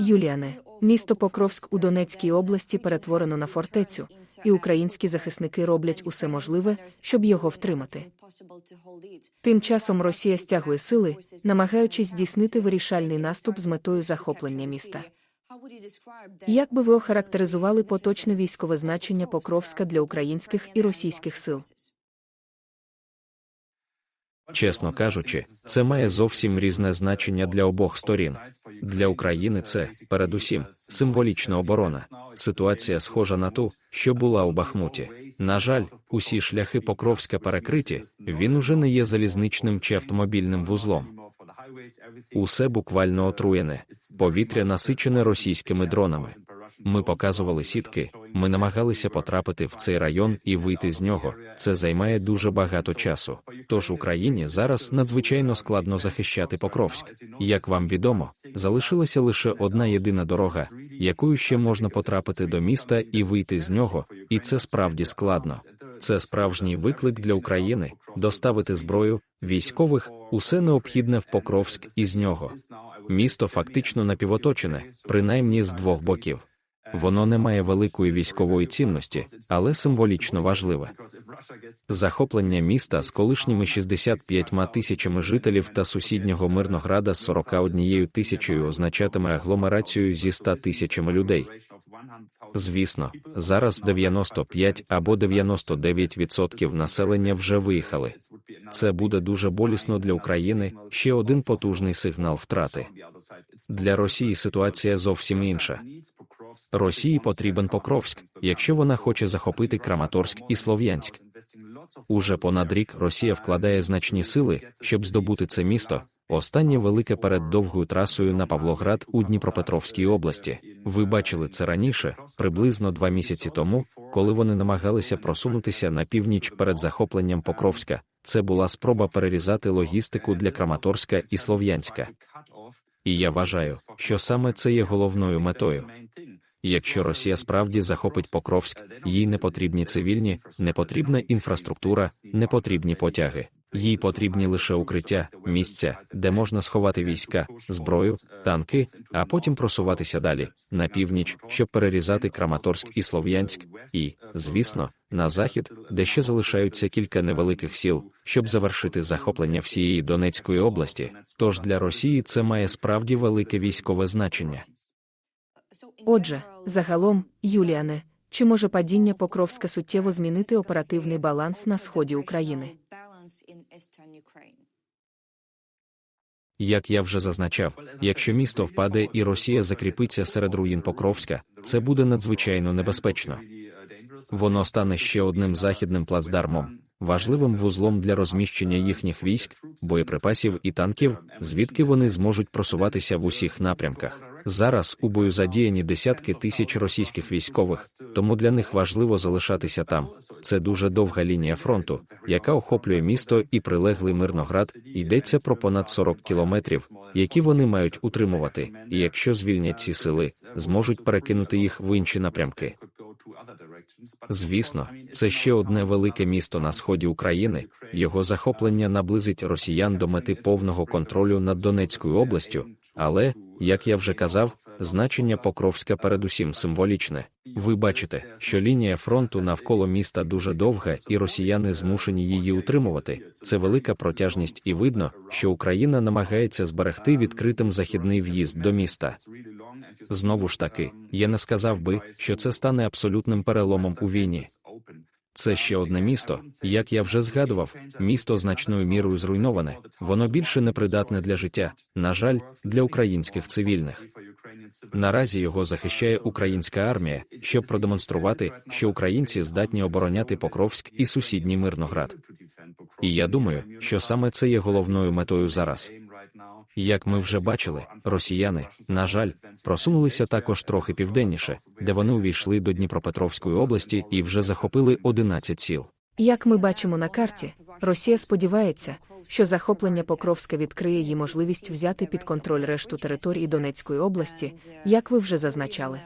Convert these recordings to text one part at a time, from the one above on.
Юліане, місто Покровськ у Донецькій області перетворено на фортецю, і українські захисники роблять усе можливе, щоб його втримати. Тим часом Росія стягує сили, намагаючись здійснити вирішальний наступ з метою захоплення міста. Як би ви охарактеризували поточне військове значення Покровська для українських і російських сил? Чесно кажучи, це має зовсім різне значення для обох сторін. Для України це, передусім, символічна оборона. Ситуація схожа на ту, що була у Бахмуті. На жаль, усі шляхи Покровська перекриті, він уже не є залізничним чи автомобільним вузлом. Усе буквально отруєне, повітря насичене російськими дронами. Ми показували сітки, ми намагалися потрапити в цей район і вийти з нього. Це займає дуже багато часу. Тож Україні зараз надзвичайно складно захищати Покровськ. Як вам відомо, залишилася лише одна єдина дорога, якою ще можна потрапити до міста і вийти з нього, і це справді складно. Це справжній виклик для України доставити зброю, військових, усе необхідне в Покровськ із нього. Місто фактично напівоточене, принаймні з двох боків. Воно не має великої військової цінності, але символічно важливе. Захоплення міста з колишніми 65 тисячами жителів та сусіднього Мирнограда з 41 тисячою означатиме агломерацію зі 100 тисячами людей. Звісно, зараз 95 або 99% населення вже виїхали. Це буде дуже болісно для України. Ще один потужний сигнал втрати. Для Росії ситуація зовсім інша. Росії потрібен Покровськ, якщо вона хоче захопити Краматорськ і Слов'янськ. Уже понад рік Росія вкладає значні сили, щоб здобути це місто. Останнє велике перед довгою трасою на Павлоград у Дніпропетровській області. Ви бачили це раніше, приблизно два місяці тому, коли вони намагалися просунутися на північ перед захопленням Покровська. Це була спроба перерізати логістику для Краматорська і Слов'янська. І я вважаю, що саме це є головною метою. Якщо Росія справді захопить Покровськ, їй не потрібні цивільні, не потрібна інфраструктура, не потрібні потяги. Їй потрібні лише укриття, місця, де можна сховати війська, зброю, танки, а потім просуватися далі на північ, щоб перерізати Краматорськ і Слов'янськ, і, звісно, на захід, де ще залишаються кілька невеликих сіл, щоб завершити захоплення всієї Донецької області. Тож для Росії це має справді велике військове значення. Отже, загалом, Юліане, чи може падіння Покровська суттєво змінити оперативний баланс на сході України? Як я вже зазначав, якщо місто впаде і Росія закріпиться серед руїн Покровська, це буде надзвичайно небезпечно. Воно стане ще одним західним плацдармом, важливим вузлом для розміщення їхніх військ, боєприпасів і танків, звідки вони зможуть просуватися в усіх напрямках. Зараз у бою задіяні десятки тисяч російських військових, тому для них важливо залишатися там. Це дуже довга лінія фронту, яка охоплює місто і прилеглий Мирноград. Йдеться про понад 40 кілометрів, які вони мають утримувати, і якщо звільнять ці сили, зможуть перекинути їх в інші напрямки. Звісно, це ще одне велике місто на сході України. Його захоплення наблизить росіян до мети повного контролю над Донецькою областю, але, як я вже казав, значення Покровська передусім символічне. Ви бачите, що лінія фронту навколо міста дуже довга, і росіяни змушені її утримувати. Це велика протяжність, і видно, що Україна намагається зберегти відкритим західний в'їзд до міста. Знову ж таки, я не сказав би, що це стане абсолютним переломом у війні. Це ще одне місто, як я вже згадував, місто значною мірою зруйноване, воно більше не придатне для життя, на жаль, для українських цивільних. Наразі його захищає українська армія, щоб продемонструвати, що українці здатні обороняти Покровськ і сусідній Мирноград. І я думаю, що саме це є головною метою зараз. Як ми вже бачили, росіяни, на жаль, просунулися також трохи південніше, де вони увійшли до Дніпропетровської області і вже захопили 11 сіл. Як ми бачимо на карті, Росія сподівається, що захоплення Покровська відкриє їй можливість взяти під контроль решту території Донецької області, як ви вже зазначали.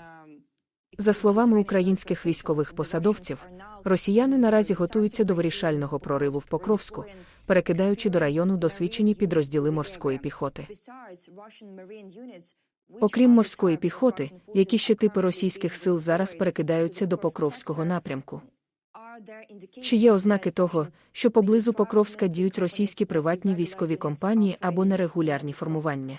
За словами українських військових посадовців, росіяни наразі готуються до вирішального прориву в Покровську, перекидаючи до району досвідчені підрозділи морської піхоти. Окрім морської піхоти, які ще типи російських сил зараз перекидаються до Покровського напрямку? Чи є ознаки того, що поблизу Покровська діють російські приватні військові компанії або нерегулярні формування?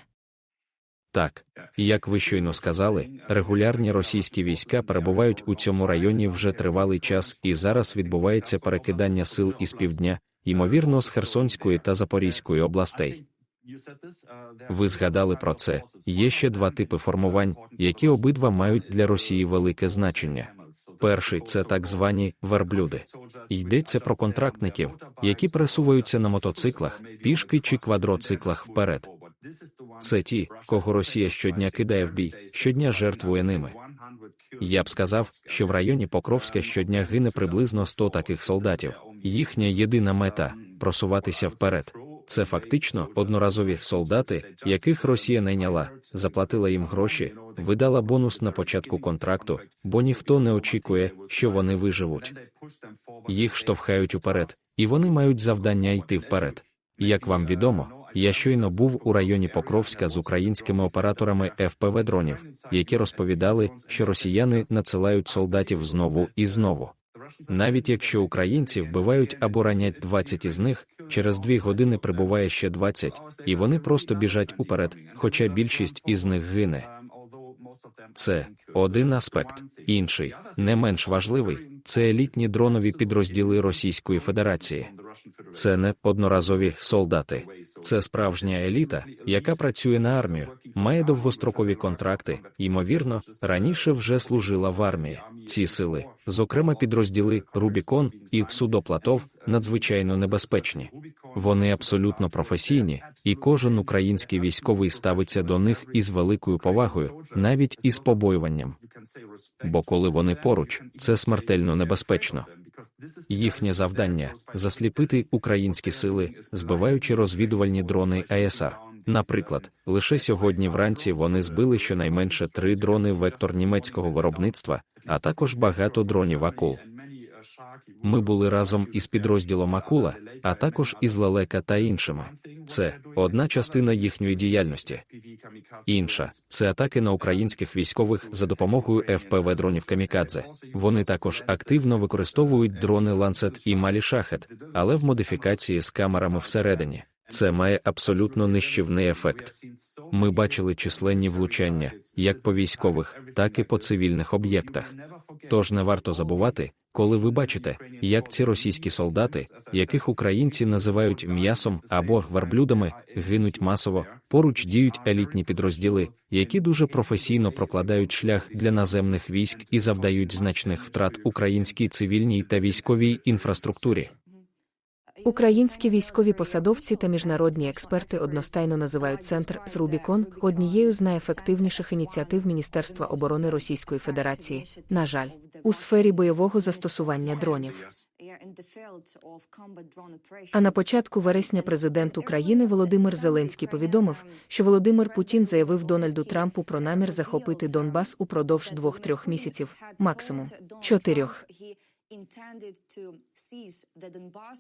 Так, як ви щойно сказали, регулярні російські війська перебувають у цьому районі вже тривалий час, і зараз відбувається перекидання сил із півдня, ймовірно, з Херсонської та Запорізької областей. Ви згадали про це. Є ще два типи формувань, які обидва мають для Росії велике значення. Перший це так звані верблюди. Йдеться про контрактників, які пересуваються на мотоциклах, пішки чи квадроциклах вперед. Це ті, кого Росія щодня кидає в бій, щодня жертвує ними. Я б сказав, що в районі Покровська щодня гине приблизно 100 таких солдатів. Їхня єдина мета просуватися вперед. Це фактично одноразові солдати, яких Росія найняла, заплатила їм гроші, видала бонус на початку контракту, бо ніхто не очікує, що вони виживуть. Їх штовхають уперед, і вони мають завдання йти вперед. Як вам відомо, я щойно був у районі Покровська з українськими операторами ФПВ дронів, які розповідали, що росіяни надсилають солдатів знову і знову. Навіть якщо українці вбивають або ранять 20 із них, через дві години прибуває ще 20, і вони просто біжать уперед, хоча більшість із них гине. Це один аспект. Інший, не менш важливий, це елітні дронові підрозділи Російської Федерації. Це не одноразові солдати, це справжня еліта, яка працює на армію, має довгострокові контракти, ймовірно, раніше вже служила в армії. Ці сили, зокрема підрозділи Рубікон і Судоплатов, надзвичайно небезпечні. Вони абсолютно професійні, і кожен український військовий ставиться до них із великою повагою, навіть із побоюванням. Бо коли вони поруч, це смертельно небезпечно. Їхнє завдання засліпити українські сили, збиваючи розвідувальні дрони АЕСАР. Наприклад, лише сьогодні вранці вони збили щонайменше три дрони вектор німецького виробництва, а також багато дронів акул. Ми були разом із підрозділом Акула, а також із Лелека та іншими. Це одна частина їхньої діяльності. Інша це атаки на українських військових за допомогою ФПВ дронів Камікадзе. Вони також активно використовують дрони Ланцет і Малі Шахет, але в модифікації з камерами всередині. Це має абсолютно нищівний ефект. Ми бачили численні влучання як по військових, так і по цивільних об'єктах. Тож не варто забувати, коли ви бачите, як ці російські солдати, яких українці називають м'ясом або верблюдами, гинуть масово, поруч діють елітні підрозділи, які дуже професійно прокладають шлях для наземних військ і завдають значних втрат українській цивільній та військовій інфраструктурі. Українські військові посадовці та міжнародні експерти одностайно називають центр з Рубікон однією з найефективніших ініціатив Міністерства оборони Російської Федерації, на жаль, у сфері бойового застосування дронів. А на початку вересня президент України Володимир Зеленський повідомив, що Володимир Путін заявив Дональду Трампу про намір захопити Донбас упродовж двох-трьох місяців, максимум чотирьох.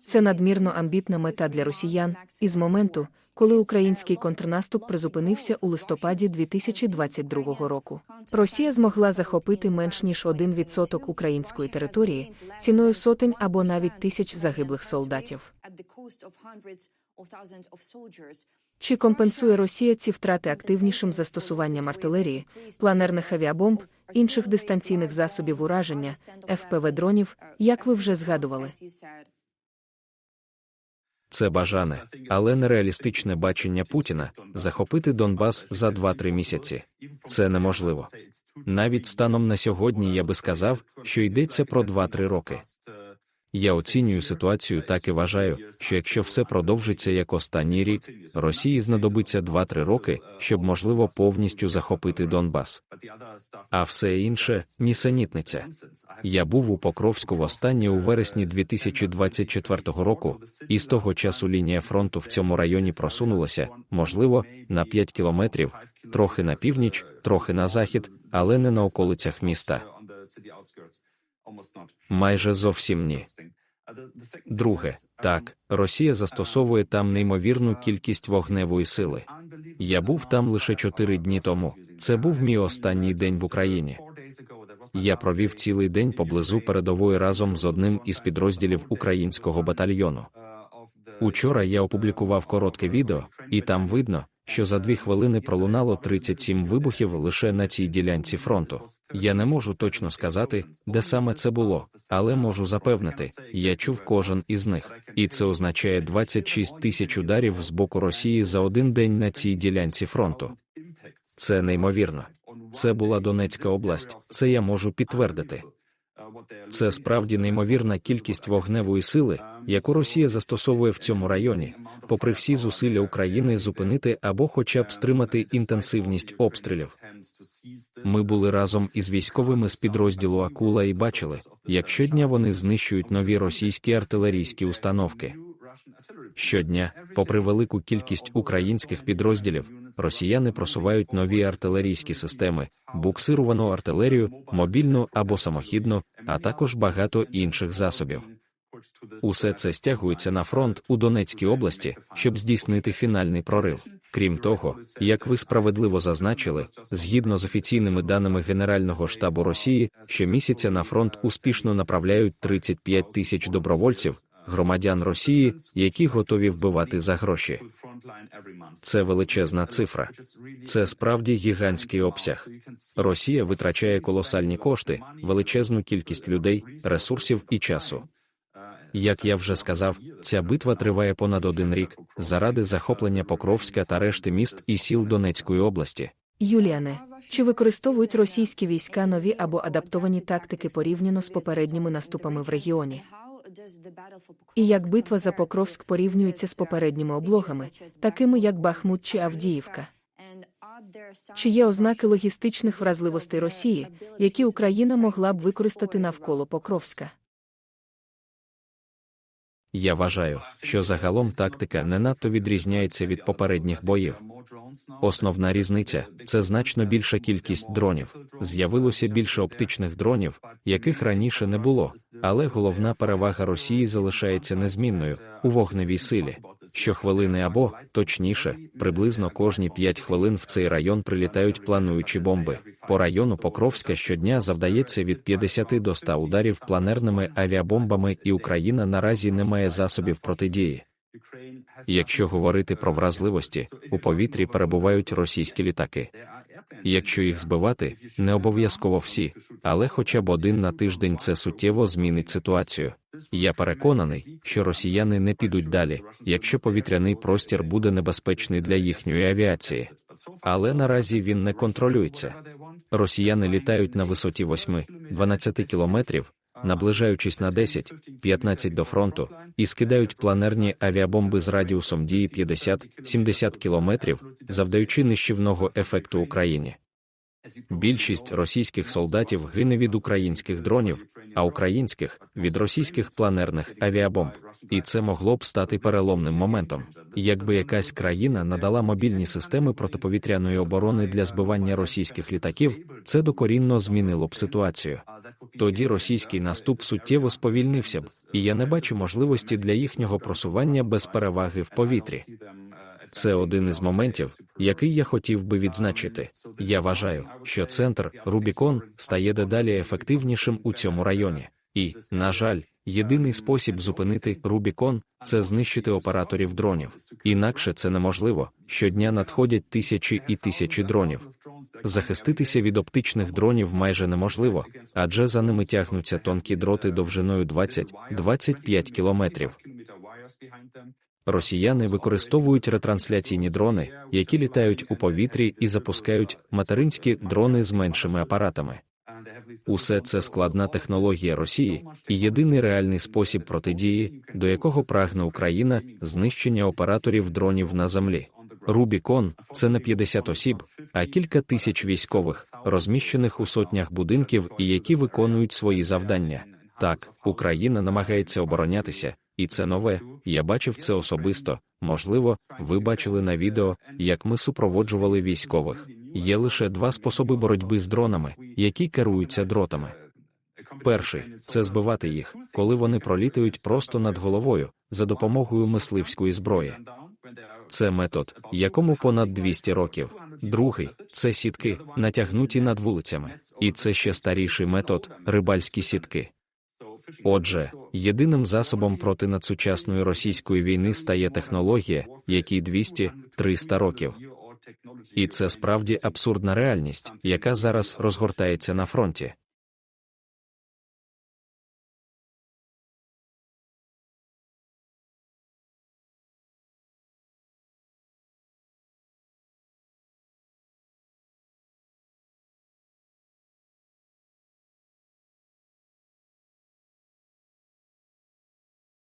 Це надмірно амбітна мета для росіян, і з моменту, коли український контрнаступ призупинився у листопаді 2022 року. Росія змогла захопити менш ніж 1% української території ціною сотень або навіть тисяч загиблих солдатів. Чи компенсує Росія ці втрати активнішим застосуванням артилерії, планерних авіабомб, інших дистанційних засобів ураження, ФПВ дронів, як ви вже згадували? Це бажане, але нереалістичне бачення Путіна захопити Донбас за 2-3 місяці. Це неможливо. Навіть станом на сьогодні я би сказав, що йдеться про 2-3 роки. Я оцінюю ситуацію так і вважаю, що якщо все продовжиться як останній рік, Росії знадобиться 2-3 роки, щоб можливо повністю захопити Донбас. А все інше нісенітниця. Я був у Покровську востаннє у вересні 2024 року, і з того часу лінія фронту в цьому районі просунулася, можливо, на 5 кілометрів, трохи на північ, трохи на захід, але не на околицях міста. Майже зовсім ні. Друге, так, Росія застосовує там неймовірну кількість вогневої сили. Я був там лише чотири дні тому. Це був мій останній день в Україні. Я провів цілий день поблизу передової разом з одним із підрозділів українського батальйону. Учора я опублікував коротке відео, і там видно, що за дві хвилини пролунало 37 вибухів лише на цій ділянці фронту. Я не можу точно сказати, де саме це було, але можу запевнити, я чув кожен із них, і це означає 26 тисяч ударів з боку Росії за один день на цій ділянці фронту. Це неймовірно. Це була Донецька область, це я можу підтвердити. Це справді неймовірна кількість вогневої сили, яку Росія застосовує в цьому районі, попри всі зусилля України зупинити або хоча б стримати інтенсивність обстрілів. Ми були разом із військовими з підрозділу Акула і бачили, як щодня вони знищують нові російські артилерійські установки. Щодня, попри велику кількість українських підрозділів, росіяни просувають нові артилерійські системи, буксирувану артилерію, мобільну або самохідну, а також багато інших засобів. Усе це стягується на фронт у Донецькій області, щоб здійснити фінальний прорив. Крім того, як ви справедливо зазначили, згідно з офіційними даними Генерального штабу Росії, щомісяця на фронт успішно направляють 35 тисяч добровольців, громадян Росії, які готові вбивати за гроші. Це величезна цифра. Це справді гігантський обсяг. Росія витрачає колосальні кошти, величезну кількість людей, ресурсів і часу. Як я вже сказав, ця битва триває понад один рік заради захоплення Покровська та решти міст і сіл Донецької області. Юліане, чи використовують російські війська нові або адаптовані тактики порівняно з попередніми наступами в регіоні? І як битва за Покровськ порівнюється з попередніми облогами, такими як Бахмут чи Авдіївка? Чи є ознаки логістичних вразливостей Росії, які Україна могла б використати навколо Покровська? Я вважаю, що загалом тактика не надто відрізняється від попередніх боїв. Основна різниця це значно більша кількість дронів. З'явилося більше оптичних дронів, яких раніше не було, але головна перевага Росії залишається незмінною у вогневій силі. Щохвилини або, точніше, приблизно кожні 5 хвилин в цей район прилітають плануючі бомби. По району Покровська щодня завдається від 50 до 100 ударів планерними авіабомбами, і Україна наразі не має засобів протидії. Якщо говорити про вразливості, у повітрі перебувають російські літаки. Якщо їх збивати, не обов'язково всі, але хоча б один на тиждень це суттєво змінить ситуацію. Я переконаний, що росіяни не підуть далі, якщо повітряний простір буде небезпечний для їхньої авіації. Але наразі він не контролюється. Росіяни літають на висоті 8-12 кілометрів, наближаючись на 10-15 до фронту, і скидають планерні авіабомби з радіусом дії 50-70 кілометрів, завдаючи нищівного ефекту Україні. Більшість російських солдатів гине від українських дронів, а українських від російських планерних авіабомб. І це могло б стати переломним моментом. Якби якась країна надала мобільні системи протиповітряної оборони для збивання російських літаків, це докорінно змінило б ситуацію. Тоді російський наступ суттєво сповільнився б, і я не бачу можливості для їхнього просування без переваги в повітрі. Це один із моментів, який я хотів би відзначити. Я вважаю, що центр Рубікон стає дедалі ефективнішим у цьому районі. І, на жаль, єдиний спосіб зупинити Рубікон це знищити операторів дронів. Інакше це неможливо. Щодня надходять тисячі і тисячі дронів. Захиститися від оптичних дронів майже неможливо, адже за ними тягнуться тонкі дроти довжиною 20-25 кілометрів. Росіяни використовують ретрансляційні дрони, які літають у повітрі і запускають материнські дрони з меншими апаратами. Усе це складна технологія Росії і єдиний реальний спосіб протидії, до якого прагне Україна знищення операторів дронів на землі. Рубікон це не 50 осіб, а кілька тисяч військових, розміщених у сотнях будинків і які виконують свої завдання. Так, Україна намагається оборонятися, і це нове. Я бачив це особисто. Можливо, ви бачили на відео, як ми супроводжували військових. Є лише два способи боротьби з дронами, які керуються дротами. Перший це збивати їх, коли вони пролітають просто над головою за допомогою мисливської зброї. Це метод, якому понад 200 років. Другий це сітки, натягнуті над вулицями. І це ще старіший метод рибальські сітки. Отже, єдиним засобом проти надсучасної російської війни стає технологія, якій 200-300 років. І це справді абсурдна реальність, яка зараз розгортається на фронті.